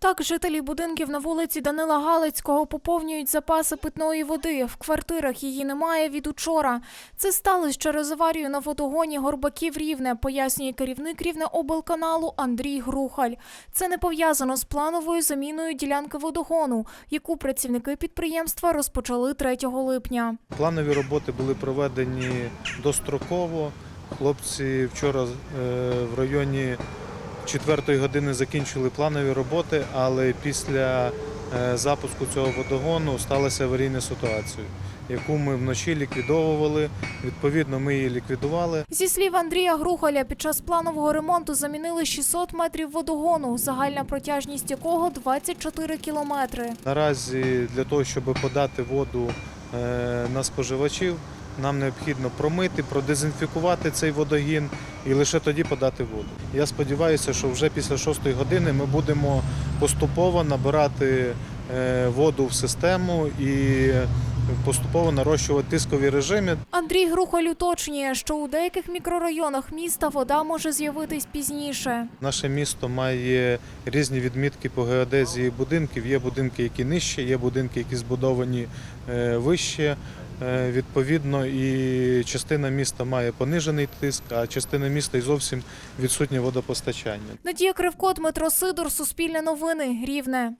Так, жителі будинків на вулиці Данила Галицького поповнюють запаси питної води. В квартирах її немає від учора. Це сталося через аварію на водогоні Горбаків Рівне, пояснює керівник Рівне облканалу Андрій Грухаль. Це не пов'язано з плановою заміною ділянки водогону, яку працівники підприємства розпочали 3 липня. Планові роботи були проведені достроково. Хлопці вчора е, в районі 4 години закінчили планові роботи, але після е, запуску цього водогону сталася аварійна ситуація, яку ми вночі ліквідовували. Відповідно, ми її ліквідували. Зі слів Андрія Грухаля, під час планового ремонту замінили 600 метрів водогону, загальна протяжність якого 24 кілометри. Наразі для того, щоб подати воду е, на споживачів, нам необхідно промити, продезінфікувати цей водогін і лише тоді подати воду. Я сподіваюся, що вже після 6 години ми будемо поступово набирати е, воду в систему і поступово нарощувати тискові режими. Андрій Грухаль уточнює, що у деяких мікрорайонах міста вода може з'явитись пізніше. Наше місто має різні відмітки по геодезії будинків. Є будинки, які нижче, є будинки, які збудовані е, вище. Е, Відповідно, і частина міста має понижений тиск, а частина міста і зовсім відсутнє водопостачання. Надія Кривко, Дмитро Сидор, Суспільне новини, Рівне.